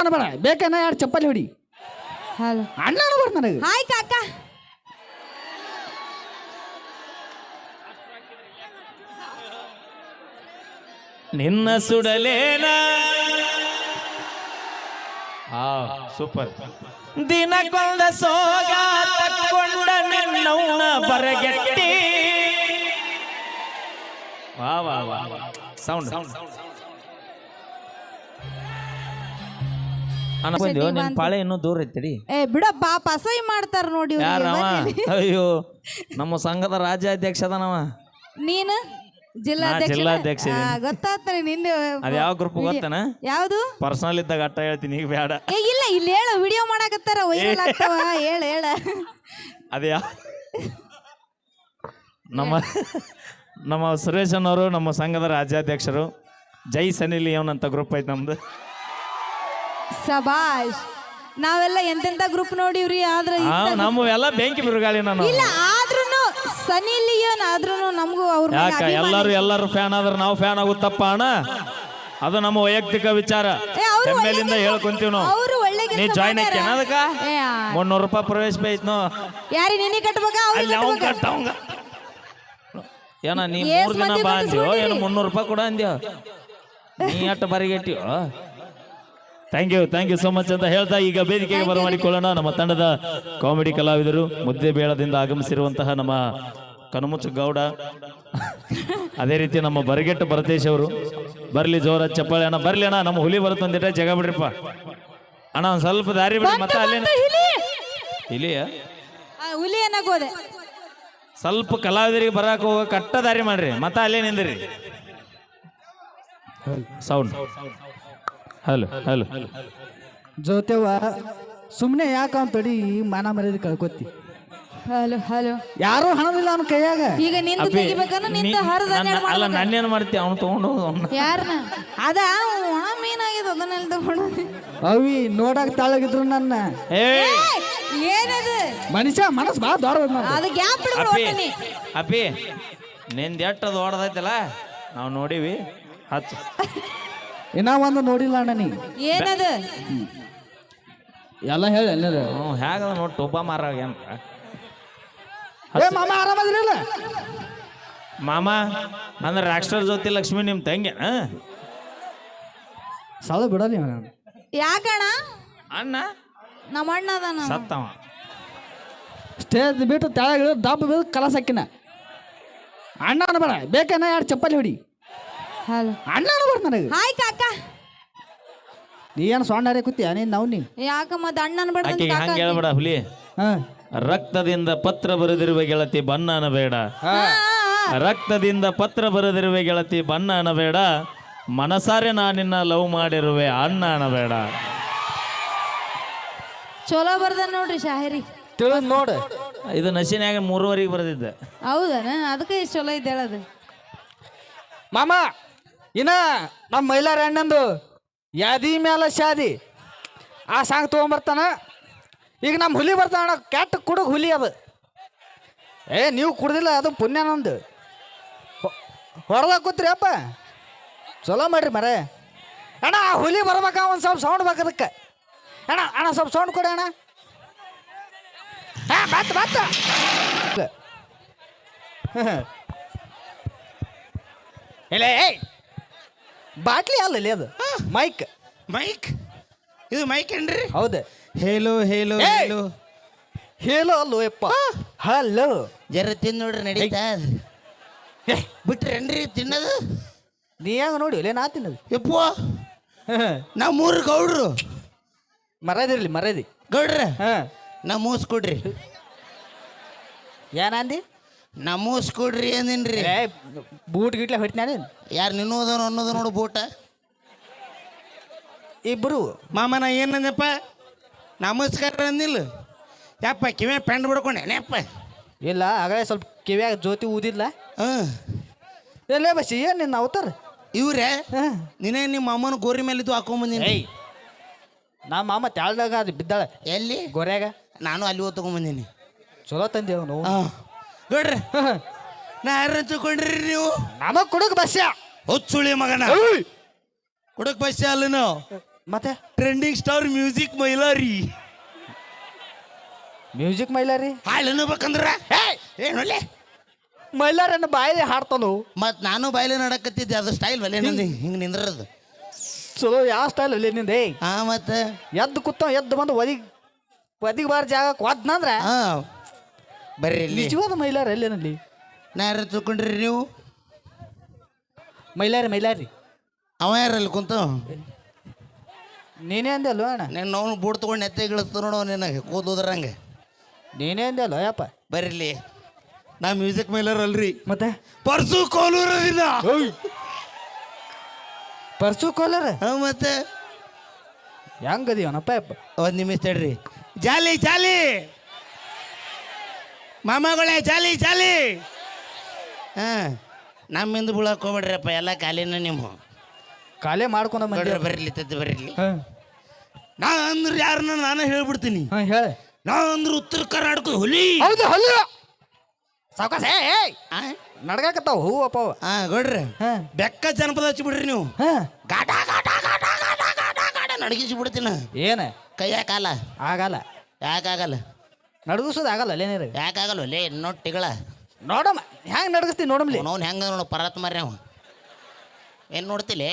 ಅನ್ಬೇಡ ಬೇಕನ್ನ ಎರಡು ಚಪ್ಪಲಿ ಹೊಡಿ. ಹಲೋ. ಅಣ್ಣ ನನಗೆ. ಹಾಯ್ ಕಾಕ. ನಿನ್ನ ಸುಡಲೇನ? ಆ ಸೂಪರ್. ದಿನಕೊಂದ ಸೋಗ ತಕ್ಕೊಂಡ ನಿನ್ನವನ ಬರಗೆಟ್ಟಿ. ವಾ ವಾ ವಾ ಸೌಂಡ್ ಅನ್ಕೊಂಡ್ಯೋ ನಿನ್ ಪಾಳೆ ಇನ್ನೂ ದೂರ ಐತಿಡಿ. ಏ ಬಿಡಪ್ಪ ಪಸೈ ಮಾಡ್ತಾರ ನೋಡಿ ಇವ್ರಿಗೆ. ಯಾರವ ಬನ್ನಿ. ಅಯ್ಯೋ ನಮ್ಮ ಸಂಘದ ರಾಜ್ಯಾಧ್ಯಕ್ಷ ಅದಾನವ ನೀನು? ಜಿಲ್ಲಾಧ್ಯಕ್ಷ ಜಿಲ್ಲಾಧ್ಯಕ್ಷ ಇದೀನಿ. ಗೊತ್ತಾಗ್ತಾನೆ ನಿಂದು ಅದು ಯಾವ ಗ್ರೂಪ್ ಗೊತ್ತನ? ಯಾವುದು? ಪರ್ಸನಲ್ ಇದ್ದಾಗ ಅಟ್ಟ ಹೇಳ್ತೀನಿ ಈಗ ಬೇಡ. ಏ ಇಲ್ಲ ಇಲ್ಲಿ ಹೇಳ ವಿಡಿಯೋ ಮಾಡಕತ್ತಾರ ವೈರಲ್ ಆಗ್ತಾವ. ಹೇಳ ಹೇಳ. ಅದೇ ನಮ್ಮ ನಮ್ಮ ಸುರೇಶನವರು ನಮ್ಮ ಸಂಘದ ರಾಜ್ಯಾಧ್ಯಕ್ಷರು. ಜೈ ಸನಿ ಲಿಯೋನ್ ಅಂತ ಗ್ರೂಪ್ ಐತೆ ನಮ್ದು. ಸಬಾಷ್ ನಾವೆಲ್ಲ ಎಂತೆಂತ ಗ್ರೂಪ್ ನೋಡಿವ್ರಿ? ಆದ್ರೆ ಆ, ಇಂಥ- ನಮ್ಮ ಎಲ್ಲ ಬೆಂಕಿ ಬಿರುಗಾಳಿ ನಾನು. ಇಲ್ಲ ಆದ್ರೂನು ಸನಿ ಲಿಯೋನ್ ಆದ್ರೂನು ನಮಗೂ ಅವ್ರ ಮೇಲೆ ಯಾಕ ಅಭಿಮಾನ ಎಲ್ಲರೂ ಎಲ್ಲರೂ ಫ್ಯಾನ್ ಆದ್ರೆ ನಾವು ಫ್ಯಾನ್ ಆಗುತ್ತಪ್ಪ ಅಣ್ಣ? ಅದು ನಮ್ಮ ವೈಯಕ್ತಿಕ ವಿಚಾರ. ಏ, ಅವ್ರು ಹೆಮ್ಮೆಲಿಂದ ಒಳ್ಳೆ ಹೇಳ್ಕೊಂತೀವಿ ನಾವು. ಅವ್ರು ಒಳ್ಳೆ ನೀ ಕೆಲ್ಸ ಜಾಯ್ನ್ ಮಾಡ್ಯಾರ. ಅದಕ್ಕ? ಏ, ಆ, ಮುನ್ನೂರು ರೂಪಾಯಿ ಪ್ರವೇಶ ಬೇ ಐತ್ನೋ ಯಾರಿ ನಿನ್ನೆ ಕಟ್ಬೇಕಾ? ಅಲ್ಲಿ ಅವ್ರಿಗೆ ಕಟ್ಟ ಅವಂಗ ಏನ ನೀ ಏಸ್ ಮೂರ್ ದಿನ ಮಂದಿ ಬಾ ಅಂದ್ಯೋ. ಏನು ಮುನ್ನೂರು ರೂಪಾಯಿ ಕೊಡ ಅಂದ್ಯೋ? ನೀ ಅಟ್ಟ ಬರಿಗೆಟ್ಟಿಯೋ? Thank you thank you so much ಅಂತ ಹೇಳ್ತಾ ಈಗ ವೇದಿಕೆಗೆ ಬರಮಾಡಿಕೊಳ್ಳೋಣ. ನಮ್ಮ ತಂಡದ ಕಾಮಿಡಿ ಕಲಾವಿದರು ಮುದ್ದೆ ಬೇಳದಿಂದ ಆಗಮಿಸಿರುವಂತಹ ನಮ್ಮ ಕನುಮುಚ ಗೌಡ. ಅದೇ ರೀತಿ ನಮ್ಮ ಬರಗೆಟ್ಟು ಭರತೇಶ್ ಅವರು. ಬರ್ಲಿ ಜೋರ ಚಪ್ಪಾಳೆ ಅಣ್ಣ ಬರ್ಲಿ ಅಣ್ಣ ನಮ್ಮ ಹುಲಿ ಬರುತ್ತೆ ಒಂದಿಟ ಜಗ ಬಿಡ್ರಿಪ್ಪ. ಅಣ್ಣ ಒಂದು ಸ್ವಲ್ಪ ದಾರಿ ಬಿಡಿ ಮತ್ತೆ ಅಲ್ಲೇನ. ಇಲಿಯ ಹುಲಿ! ಅನ್ನಕೋದೆ ಸ್ವಲ್ಪ ಕಲಾವಿದರಿಗೆ ಬರಾಕ ಹೋಗ ಕಟ್ಟ ದಾರಿ ಮಾಡ್ರಿ. ಮತ್ತೆ ಅಲ್ಲೇ ನಿಂದಿರಿ ಸೌಂಡ್ ಹಲೋ ಹಲೋ ಜೋತೆವ ಸುಮ್ಮನೆ ಯಾಕೆ ಅಂತಡಿ ತಡಿ ಮಾನ ಮರ್ಯಾದೆ ಕಳ್ಕೊತಿ? Hello hello. ಯಾರು ಹಣದಿಲ್ಲ ಅವ್ನ ಕೈಯಾಗ. ಈಗ ನಿಂತು ತೆಗಿಬೇಕಂದ್ರೆ ನಿಂತ ಹರಿದ ನನ್ನ- ಅಲ್ಲ ನಾನೇನು ಮಾಡ್ತೀಯ ಅವ್ನು ತಗೊಂಡು ಅವ್ನ. ಯಾರನ್ನ ಅದ ಒಣ ಮೀನಾಗಿದೆ ಅದನ್ನೆಲ್ಲ ತಗೊಂಡು ಅವಿ ನೋಡಕ್ ತಾಳಗಿದ್ರು ನನ್ನ. ಏ! ಏನದು? ಮನುಷ್ಯ ಮನಸ್ಸು ಭಾಳ ದೊಡ್ಡ ಅದು ಗ್ಯಾಪ್ ಅಪ್ಪಿ ಅಪ್ಪಿ ನಿಂದ ಎಟ್ಟದು ಹೊಡೆದೈತಲ್ಲ ನಾವು ನೋಡಿವಿ. ಹಚ್ಚು. ಇನ್ನ ಒಂದು ನೋಡಿಲ್ಲ ಅಣ್ಣ ನೀ. ಏನದು? ಎಲ್ಲ ಹೇಳಿ ಎಲ್ಲರ ಹ್ಞೂ ಹೇಗದ ನೋಡಿ ಟೋಪ ಮಾರ ಏನ್ ಏ ಮಾಮ ಆರಾಮದ್ರಿಲ್ಲ ಮಾಮ ಅಂದ್ರೆ ರಾಕ್ಷರ ಜ್ಯೋತಿ ಲಕ್ಷ್ಮಿ ನಿಮ್ಮ ತಂಗಿ ಆ? ಸಾಲ ಬಿಡಲಿ ಯಾಕಣ ಅಣ್ಣ? ನಮ್ಮ ಅಣ್ಣ ಅದಾನ. ಸತ್ತವ. ಸ್ಟೇಜ್ ಬಿಟ್ಟು ತೆಳಗಿಳು ದಬ್ಬ ಬಿದ್ದು ಕಲಸಾಕಿನ ಅಣ್ಣನ ಅಣ್ಣ ಅನ್ಬೇಡ ಬೇಕನ್ನ ಎರಡು ಚಪ್ಪಲಿ ಹೊಡಿ. ಹಲೋ. ಅಣ್ಣ ಅನ್ಬಾರ್ದು ನನಗೆ ಹಾಯ್ ಕಾಕ. ನೀ ಏನು ಸೊಣ್ಣಾರೆ ಕೂತಿಯ? ನೀನು ನಾವು ನೀ ಯಾಕ ಮತ್ತೆ ಅಣ್ಣ ಅನ್ಬೇಡ ಆಕೆಗೆ ಹಂಗೆ ಹೇಳ್ಬೇಡ ಹುಲಿ. ಹಾಂ. ರಕ್ತದಿಂದ ಪತ್ರ ಬರೆದಿರುವ ಗೆಳತಿ ಬಣ್ಣ ಬೇಡ. ರಕ್ತದಿಂದ ಪತ್ರ ಬರೆದಿರುವ ಗೆಳತಿ ಬಣ್ಣ ಬೇಡ. ಮನಸಾರೆ ನಾನಿನ್ನ ಲವ್ ಮಾಡಿರುವೆ ಅಣ್ಣ ಬೇಡ. ಚಲೋ ಬರ್ದ ನೋಡ್ರಿ ಶಾಹಿರಿ. ತಿಳಿದ್ ನೋಡು. ಇದು ನಶಿನ್ಯಾಗ ಮೂರುವರೆಗೆ ಬರೆದಿದ್ದೆ. ಹೌದನ? ಅದಕ್ಕೆ ಇಷ್ಟ್ ಚಲೋ ಐತೆ ಮಾಮಾ ಮಾಮ. ಇನ್ನ ನಮ್ಮ ಮೈಲಾರ ಅಣ್ಣಂದು ಯಾದಿ ಮೇಲೆ ಶಾದಿ. ಆ ಸಾಂಗ್ ತೊಗೊಂಬರ್ತಾನ. ಈಗ ನಮ್ಮ ಹುಲಿ ಬರ್ತಾನ ಕ್ಯಾಟ್ ಕುಡುಗ ಹುಲಿ ಅದು. ಏ, ನೀವು ಕುಡ್ದಿಲ್ಲ, ಅದು ಪುಣ್ಯ ನಂದು. ಹೊಡೆದಾಗ ಕೂತ್ರಿ ಅಪ್ಪ. ಚಲೋ ಮಾಡ್ರಿ ಮರೆ. ಅಣ್ಣ, ಆ ಹುಲಿ ಬರ್ಬೇಕ, ಒಂದು ಸ್ವಲ್ಪ ಸೌಂಡ್ ಬೇಕು ಅದಕ್ಕೆ. ಅಣ್ಣ ಅಣ್ಣ, ಸ್ವಲ್ಪ ಸೌಂಡ್ ಕೊಡಿ ಅಣ್ಣ. ಹಾಂ ಬತ್ತ ಬತ್ತ ಇಲ್ಲ, ಏಯ್. ಬಾಟ್ಲಿ ಅಲ್ಲಲ್ಲಿ ಅದು. ಮೈಕ್ ಮೈಕ್ ಇದು ಮೈಕ್ ಏನ್ರಿ? ಹೌದು. ಹೇಲೋ ಹೇಲೋ ಏಯ್! ಹೇಲೋ. ಹೇಳೋ ಅಲ್ಲೋ ಯಪ್ಪ. ಹಲೋ. ಜರ ತಿಂದು ನೋಡ್ರಿ ನಡೀತಾ ಏ, ಬಿಟ್ರೇನ್ರಿ ತಿನ್ನೋದು? ನೀ ಹೆಂಗ ನೋಡಿ ಇಲ್ಲೇ ನಾ ತಿನ್ನದು. ಯಪ್ಪ. ನಾ ಮೂರು ಗೌಡ್ರು. ಮರದಿರ್ಲಿ ಮರದಿ ಗೌಡ್ರ ಹಾಂ. ನಾ ಮೂಸ್ ಕೊಡ್ರಿ. ಏನಂದಿ ನಾ ಮೂಸ್ ಕೊಡ್ರಿ ಅಂದಿನ್ರಿ. ಏ ಬೂಟ್ ಗಿಟ್ಲೆ ಹೊಟ್ಟಿನ ಯಾರು ನಿನ್ನೋದನು ಅನ್ನೋದು ನೋಡು ಬೂಟ. ಇಬ್ರು. ಮಾಮ ನಾ ಏನಂದಪ್ಪ ನಮಸ್ಕಾರ ಅಂದಿಲ್ಲ. ಯಪ್ಪ ಕಿವೆ ಪೆಂಡ್ ಬಿಡ್ಕೊಂಡೆ ನೆಪ್ಪ. ಇಲ್ಲ ಆಗಲೇ ಸ್ವಲ್ಪ ಕಿವಿಯಾಗ ಜ್ಯೋತಿ ಊದಿಲ್ಲ ಹಾಂ. ಎಲ್ಲೇ ಬಸ್ಸಿ ಏನು ನಿನ್ನ ಅವತಾರ? ಇವ್ರೆ? ಹಾಂ. ನೀನೇ ನಿಮ್ಮ ಅಮ್ಮನ ಗೋರಿ ಮೇಲಿದ್ದು ಹಾಕೊಂಬಂದಿನಿ ಏಯ್ ನಮ್ಮ ಮಾಮ ತ್ಯಾಳ್ದಾಗ ಅದು ಬಿದ್ದಾಳೆ. ಎಲ್ಲಿ? ಗೊರ್ಯಾಗ. ನಾನು ಅಲ್ಲಿ ಹೋಗಿ ತೊಗೊಂಬಂದಿನಿ ಚಲೋ ತಂದೆ ನಾವು ಹಾಂ. ಗೌಡ್ರೆ ನಾ ಯಾರು ತಗೊಂಡ್ರಿ ನೀವು? ನಮಗ್ ಕುಡುಕ್ ಬಸ್ಯ ಹುಚ್ಚುಳಿ ಮಗನ. ಕುಡಕ್ ಬಸ್ಯ ಅಲ್ಲ ನಾವು ಮತ್ತೆ? Trending star music Mailari. Music Mailari? ಹಾಳು ಬೇಕಂದ್ರ? ಏನು ಮೈಲಾರನ್ನ ಬಾಯಲ್ಲಿ ಹಾಡ್ತಾನು? ಮತ್ ನಾನು ಬಾಯಲ್ಲಿ ನಡಕತ್ತಿದ್ದೆ ಅದು ಸ್ಟೈಲ್ ಬಲೆ ನಂದು. ಹಿಂಗೆ ನಿಂದ್ರದು. ಚಲೋ ಯಾವ ಸ್ಟೈಲ್ ಅಲ್ಲಿ ನಿಂದೆ? ಹಾ ಮತ್ತೆ? ಎದ್ದು ಕೂತ ಎದ್ದು ಬಂದು ಒದಿಗ್ ಒದಿಗ್ ಬಾರ ಜಾಗಕ್ಕೆ ಕೊದ್ನಂದ್ರ ಹಾ. ಬರ್ರಿ ಇಲ್ಲಿ. ನಿಜವಾದ ಮೈಲಾರ ಎಲ್ಲೇನಲ್ಲಿ ನಾ ಯಾರು ತಿಳ್ಕೊಂಡ್ರಿ ನೀವು? ಮೈಲಾರಿ ಮೈಲಾರಿ. ಅವ ಯಾರಲ್ಲಿ ಕುಂತ? ನೀನೇ ಅಂದೆ ಅಲ್ವ ಅಣ್ಣ? ನೀನು ನಾವು ಬೂಟ್ ತೊಗೊಂಡು ನೆತ್ತೆ ಗಿಳಿಸ್ತು ನೋಡೋ ನಿನಗೆ ಕೂದೋದ್ರಂಗೆ ನೀನೇ ಅಂದೆ ಅಲ್ವ ಯಪ್ಪ? ಬರ್ರಿ ನಾ ಮ್ಯೂಸಿಕ್ ಮೈಲಾರ ಅಲ್ರಿ. ಮತ್ತೆ? ಪರ್ಸು ಕೋಲೂರದಿಂದ ಪರ್ಸು ಕೋಲರ? ಹಾ ಮತ್ತೆ? ಹೆಂಗದಿವನಪ್ಪ ಯಪ್ಪ? ಒಂದು ನಿಮಿಷ ತಡ್ರಿ ಜಾಲಿ ಜಾಲಿ! ಮಾಮಗಳೇ ಜಾಲಿ ಜಾಲಿ ಹಾಂ ನಮ್ಮಿಂದ ಬೀಳಕ್ಕೆ ಹೋಗ್ಬೇಡ್ರಪ್ಪ ಎಲ್ಲ ಖಾಲಿನ ನಿಮ್ಮ ಕಾಲೇ ಮಾಡ್ಕೊಂಡ ನೋಡ್ರಿ ಬರ್ಲಿ ತದ್ದು ಬರ್ಲಿ. ನಾ ಅಂದ್ರೆ ಯಾರನ್ನ ನಾನು ಹೇಳ್ಬಿಡ್ತೀನಿ. ಹೇಳ. ನಾ ಅಂದ್ರೆ ಉತ್ತರ ಕರ್ನಾಟಕ ಹುಲಿ. ಹೌದು ಹಲ್ಲು ಸಾವಕಾಶ? ನಡ್ಗಾಕತ್ತಾವ ಹೂ ಅಪ್ಪ ಹಾ ಗೊಡ್ರಿ. ಬೆಕ್ಕ ಜನಪದ ಹಚ್ಚಿಬಿಡ್ರಿ ನೀವು. ಗಾಟ ಗಾಟ ಗಾಟ ಗಾಟ ಗಾಟ ಗಾಟ ನಡಗಿಸಿ ಬಿಡ್ತೀನಿ. ಏನ? ಕೈಯ ಕಾಲ ಆಗಲ್ಲ. ಯಾಕಾಗಲ್ಲ ನಡ್ಗಿಸೋದು ಆಗಲ್ಲ ಅಲ್ಲೇನಿರ ಯಾಕಾಗಲ್ಲ ಲೇ ನೋಟ್ ತಿಗಳ ನೋಡಮ್ಮ ಹೆಂಗೆ ನಡಗಿಸ್ತೀನಿ ನೋಡಮ್ಲಿ ನೋನ್ ಹೆಂಗ ನೋಡು ಪರತ್ ಮಾರಿ ಅವ. ಏನು ನೋಡ್ತಿಲೆ?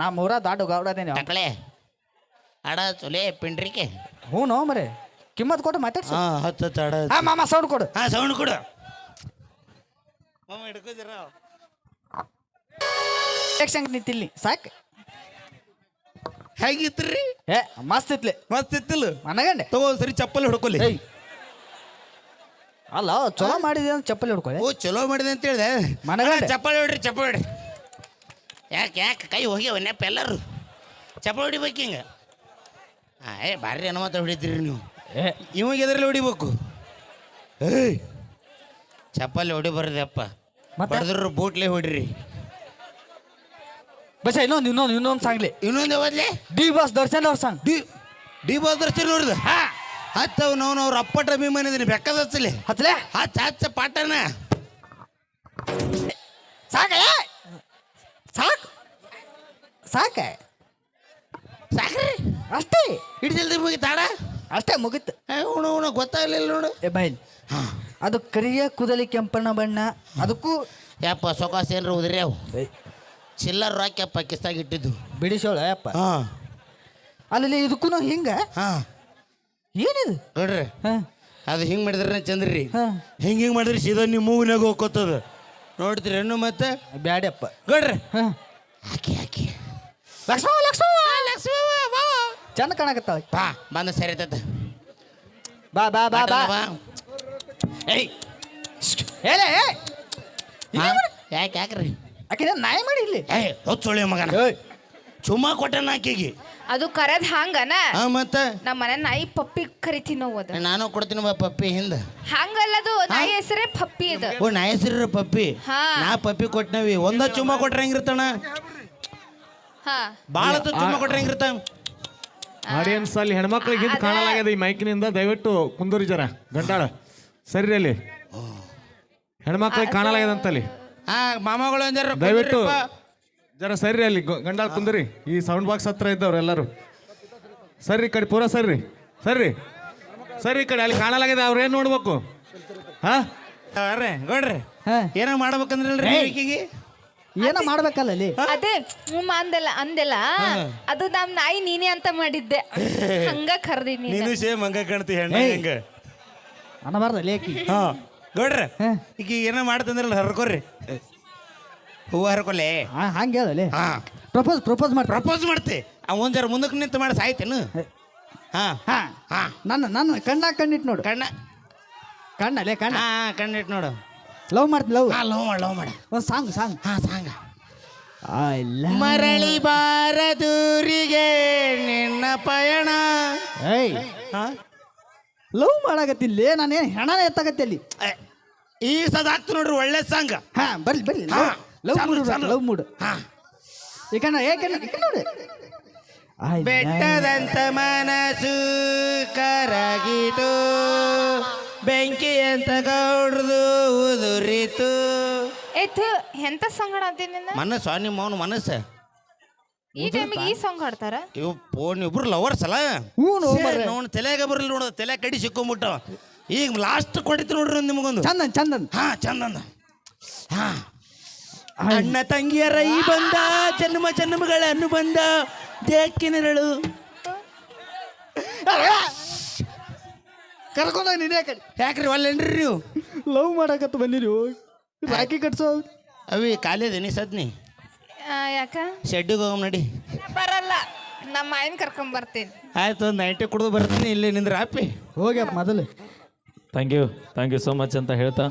ನಾ ಮೂರ ದಾಡು ಗೌಡದೇನೆ ಟಕಳೆ ಅಡ ಚೊಲೇ ಪಿಂಡ್ರಿಕೆ. ಹ್ಞೂ ನೋ ಮರೆ ಕಿಮ್ಮತ್ ಕೊಟ್ಟು ಮಾತಾಡ್ಸ. ಹಾಂ ಹತ್ತು ಹತ್ತು ಅಡ ಹಾಂ ಮಾಮ ಸೌಂಡ್ ಕೊಡು. ಹಾಂ ಸೌಂಡ್ ಕೊಡು. ಮಾಮ ಹಿಡ್ಕೋದಿರ ಯಕ್ಷಂಗ್ ನಿಂತಿಲ್ಲಿ ಸಾಕು. ಹೇಗಿತ್ರಿ ಏ ಮಸ್ತ್ ಇತ್ಲೆ. ಮಸ್ತ್ ಇತ್ತಿಲ್ಲ. ಮನಗಂಡೆ. ತಗೋ ಸರಿ ಚಪ್ಪಲಿ ಹೊಡ್ಕೊಲಿ. ಏಯ್ ಅಲ್ಲ ಚಲೋ ಮಾಡಿದೆ ಅಂತ ಚಪ್ಪಲಿ ಹೊಡ್ಕೊಳ್ಳಿ. ಓ ಚಲೋ ಮಾಡಿದೆ ಅಂತ ಹೇಳಿದೆ. ಮನಗಂಡೆ. ಚಪ್ಪಲಿ ಹೊಡ್ರಿ ಚಪ್ಪಲಿ ಹೊಡ್ರಿ. ಯಾಕೆ ಯಾಕೆ ಕೈ ಹೋಗ್ಯಾವ ನೆಪ್ಪ ಎಲ್ಲರೂ? ಚಪ್ಪಲಿ ಹೊಡಿಬೇಕು ಹಿಂಗೆ? ಹಾಂ ಏ ಭಾರಿ ಏನೋ ಮಾತ್ರ ಹೊಡಿತೀರಿ ನೀವು. ಏ. ಇವಾಗ ಎದ್ರಲ್ಲಿ ಹೊಡಿಬೇಕು? ಏಯ್ ಚಪ್ಪಲಿ ಹೊಡಿ ಬರದಪ್ಪ ಮತ್ತೆ? ಬಡದ್ರು ಬೂಟ್ಲೆ ಹೊಡ್ರಿ. ಬಸ್ ಇನ್ನೊಂದು ಇನ್ನೊಂದು ಇನ್ನೊಂದು ಸಾಂಗ್ಲಿ. ಇನ್ನೊಂದು ಯಾವದ್ಲೆ? ಡಿ ಬಾಸ್ ದರ್ಶನ್ ಅವ್ರ ಸಾಂಗ್. ಡಿ ಡಿ ದರ್ಶನ್ ನೋಡ್ದು ಹಾ. ಹತ್ತವ್ ನಾವು ಅವ್ರ ಅಪ್ಪಟ ಅಭಿಮಾನಿದೀನಿ ಬೆಕ್ಕದ ಹಚ್ಚಲಿ. ಹತ್ಲೆ ಹಚ್ಚ ಹಚ್ಚ ಪಾಟನ ಸಾಕ? ಸಾಕು? ಸಾಕ? ಸಾಕ್ರಿ. ಅಷ್ಟೇ? ಜಲ್ದಿ ಮುಗಿತಾಡ ಅಷ್ಟೇ ಮುಗೀತು. ಉಣ ಉಣ ಗೊತ್ತಾಗ್ಲಿಲ್ಲ ನೋಡು. ಏ ಬೈಲ್. ಅದು ಕರಿಯ ಕುದಲಿ ಕೆಂಪಣ್ಣ ಬಣ್ಣ ಅದಕ್ಕೂ ಯಪ್ಪ ಸೊಕಾಸ ಏನ್ರ ಉದ್ರಿ ಅವು? ಚಿಲ್ಲರ್ ರಾಕ್ಯಪ್ಪ ಕಿಸ್ತಾಗ ಇಟ್ಟಿದ್ದು. ಬಿಡಿಸೋಳ ಯಪ್ಪ. ಹಾಂ. ಅಲ್ಲಿ ಇದಕ್ಕೂ ಹಿಂಗ? ಹಾಂ. ಏನಿದು? ನೋಡ್ರಿ. ಹಾ. ಅದು ಹಿಂಗೆ ಮಾಡಿದ್ರೆ ಚಂದ್ರಿ. ಹಾ. ಹಿಂಗೆ ಹಿಂಗೆ ಮಾಡಿದ್ರೆ ಸೀದಾ ನಿಮ್ಮ ಮೂವಿನಾಗ ಹೋಗ್ಕೋತದ ನೋಡ್ತೀರಿ ಹೆಣ್ಣು ಮತ್ತೆ? ಬ್ಯಾಡಪ್ಪ. ನೋಡ್ರಿ. ಹಾ. ಹಾಕಿ ಹಾಕಿ. ಲಕ್ಷ್ಮವ ಲಕ್ಷ್ಮವ ಚಂದ ಕಾಣಕತ್ತಾಳ ಬಾ ಬಂದ ಸರಿ ತತ್ತ ಬಾ ಬಾ ಬಾ ಬಾ. ಬಾ. ಏಯ್. ಹೇಳ ಹಾ? ಯಾಕೆ ಯಾಕ್ರಿ? ಆಕೆ ನಾಯಿ ಮಾಡಿ ಇಲ್ಲಿ. ಏಯ್ ಹೊತ್ತು ಮಗನ. ಏಯ್. ಚುಮ್ಮ ಕೊಟ್ಟನ ಆಕೆಗೆ. ಅದು ಕರದ್ ಹಂಗನ? ಆ ಮತ್ತೆ? ನಮ್ಮ ಮನೆ ನಾಯಿ ಪಪ್ಪಿ ಕರಿತೀನಿ ನಾವು ಅದು. ನಾನು ಕೊಡ್ತೀನಿ ಬಾ ಪಪ್ಪಿ ಹಿಂದ. ಹಂಗಲ್ಲದು ನಾಯಿ ಹೆಸರೇ ಪಪ್ಪಿ ಅದ. ಓ ನಾ ಹೆಸರು ಪಪ್ಪಿ. ಹಾ. ನಾ ಪಪ್ಪಿ ಕೊಟ್ನವಿ. ಒಂದ ಚುಮ್ಮ ಕೊಟ್ರೆ ಹೆಂಗಿರ್ತಾನ? ಹಾ. ಹೊತ್ತು ಚುಮ್ಮ ಕೊಟ್ರೆ ಹೆಂಗಿರ್ತಾನ ಆಡಿಯನ್ಸ್ ಅಲ್ಲಿ ಹೆಣ್ಮಕ್ಳಿಗೆ ಹಿಂದ್ ಕಾಣಲಾಗದ ಕಾಣಲಾಗ್ಯದ ಈ ಮೈಕಿನಿಂದ ದಯವಿಟ್ಟು ಕುಂದೂರಿ ಜರ ಗಂಟಾಳ. ಸರಿ ಅಲ್ಲಿ. ಹೆಣ್ಮಕ್ಳಿಗೆ ಕಾಣಲಾಗ್ಯದ ಅಲ್ಲಿ ಆ ಮಾಮಗಳು ಅಂಜಾರ ದಯವಿಟ್ಟು ಜರ ಸರಿ ಅಲ್ಲಿ ಗಂಡ ಗಂಡಾಳ ಕುಂದ್ರಿ. ಈ ಸೌಂಡ್ ಬಾಕ್ಸ್ ಹತ್ರ ಇದ್ದವ್ರು ಎಲ್ಲರೂ. ಸರಿ ಈ ಕಡೆ ಪೂರ ಸರಿ. ಸರ್ರಿ ಸರಿ ಈ ಕಡೆ ಅಲ್ಲಿ ಕಾಣಲಾಗಿದೆ ಅವ್ರು ಏನು ನೋಡ್ಬೇಕು? ಹಾ? ಅರ್ರೆ ಗೌಡ್ರಿ ಹಾ. ಏನೋ ಮಾಡ್ಬೇಕಂದ್ರಲ್ರಿ ಈಕಿಗೆ? ಏನೋ ಮಾಡ್ಬೇಕಲ್ಲ ಅಲ್ಲಿ? ಅದೇ ಹ್ಮ್ ಅಂದೆಲ್ಲ ಅಂದೆಲ್ಲ. ಅದು ನಮ್ ನಾಯಿ ನೀನೇ ಅಂತ ಮಾಡಿದ್ದೆ. ಹಂಗ ಕರ್ದಿನಿ ನೀನು. ಸೇಮ್ ಹಂಗ ಕಾಣ್ತಿ ಹೆಣ್ಣ. ಹೆಂಗ. ಅನ್ನಬಾರ್ದ ಲೇಕಿ ಹಾ. ಗೌಡ್ರ. ಈಗ ಏನೋ ಮಾಡ್ತಂದ್ರಲ್ಲ ಹರ್ಕೊರಿ. ಹೂವು ಹರ್ಕೊಲೆ ಹಾ ಹಂಗೆ ಹೇಳಲೆ ಹಾ. ಪ್ರಪೋಸ್ ಪ್ರಪೋಸ್ ಮಾಡಿ ಪ್ರಪೋಸ್ ಮಾಡ್ತಿ. ಆ ಒಂದರ ಮುಂದಕ್ಕೆ ನಿಂತು ಮಾಡಿ ಸಾಯ್ತೇನು? ಹಾ. ಹಾ. ಹಾ. ನನ್ನ ನನ್ನ ಕಣ್ಣ ಕಣ್ಣಿಟ್ಟು ನೋಡು. ಕಣ್ಣ. ಕಣ್ಣಲ್ಲೇ ಕಣ್ಣ. ಹಾ ಕಣ್ಣಿಟ್ಟು ನೋಡು. ಲವ್ ಮಾಡ್ತೀನಿ ಲವ್ ಹಾ ಲವ್ ಮಾಡಿ ಲವ್ ಮಾಡಿ. ಒಂದು ಸಾಂಗ್ ಸಾಂಗ್ ಹಾ ಸಾಂಗ ಮರಳಿ ಬಾರದೂರಿಗೆ ನಿನ್ನ ಪಯಣ. ಏಯ್. ಹಾ. ಲವ್ ಮಾಡಾಗತ್ತಿಲ್ಲ ನಾನೇನು ಹೆಣನೇ ಎತ್ತಾಗತ್ತೆ ಅಲ್ಲಿ. ಈ ಸದಾಕ್ತು ನೋಡ್ರಿ ಒಳ್ಳೆ ಸಾಂಗ್ ಹಾ ಬರ್ಲಿ ಬರ್ಲಿ. ಹಾ, ಲವ್ ಮೂಡ್ ಲವ್ ಮೂಡ್. ಹಾ. ಈ ಕಣ್ಣ ಏ ಕಣ್ಣ ಈ ಕಣ್ಣ ನೋಡಿ ಬೆಟ್ಟದಂತ ಮನಸ್ಸು ಕರಗಿತು ಬೆಂಕಿ ಅಂತ ಗೌಡ್ದು ಉದುರಿತು. ಏತು ಎಂತ ಸಾಂಗ್ ಹಾಡ್ತೀನಿ ಮನಸ್ಸು ನಿಮ್ಮ ಅವನು ಮನಸ್ಸು. ಈ ಟೈಮಿಗೆ ಈ ಸಾಂಗ್ ಹಾಡ್ತಾರ? ಇವು ಫೋನ್ ಇಬ್ರು ಲವರ್ಸ್ ಅಲ್ಲ? ತಲೆಗೆ. ನೋಡ್ ತಲೆಯಾಗ ಬರಲಿ ನೋಡ ತಲೆ ಕಡಿ ಸಿಕ್ಕೊಂಬಿಟ್ಟ. ಈಗ ಲಾಸ್ಟ್ ಕೊಡಿತು ನೋಡ್ರಿ ನಿಮಗೊಂದು. ಚಂದನ್ ಚಂದನ್. ಹಾ ಚಂದನ್. ಹಾ. ಅಣ್ಣ ತಂಗಿಯರ ಈ ಬಂದ ಜನ್ಮ ಜನ್ಮಗಳ ಅನುಬಂಧ ದೇಕಿನರಳು ಕರ್ಕೊಂಡೋಗಿ ನೀನೇ ಕಡೆ ಯಾಕ್ರಿ ಒಲ್ಲೇನ್ರಿ ನೀವು? ಲವ್ ಮಾಡಕತ್ತ ಬಂದಿರಿ ರಾಕಿ ಕಟ್ಸೋ. ಅವಿ ಕಾಲೇದೇನಿ ಸದ್ನಿ. ಆ, ಯಾಕ? ಶೆಡ್ಡಿಗೆ ಹೋಗಮ್ ನಡಿ. ಬರಲ್ಲ ನಮ್ಮ ಆಯ್ನ ಕರ್ಕೊಂಡ್ ಬರ್ತೀನಿ. ಆಯ್ತು ಒಂದು ನೈಂಟಿ ಕುಡಿದು ಬರ್ತೀನಿ ಇಲ್ಲಿ ನಿಂದ್ರ ಆಪಿ ಹೋಗ್ಯಪ್ಪ ಮೊದಲು. Thank you thank you so much ಅಂತ ಹೇಳ್ತಾ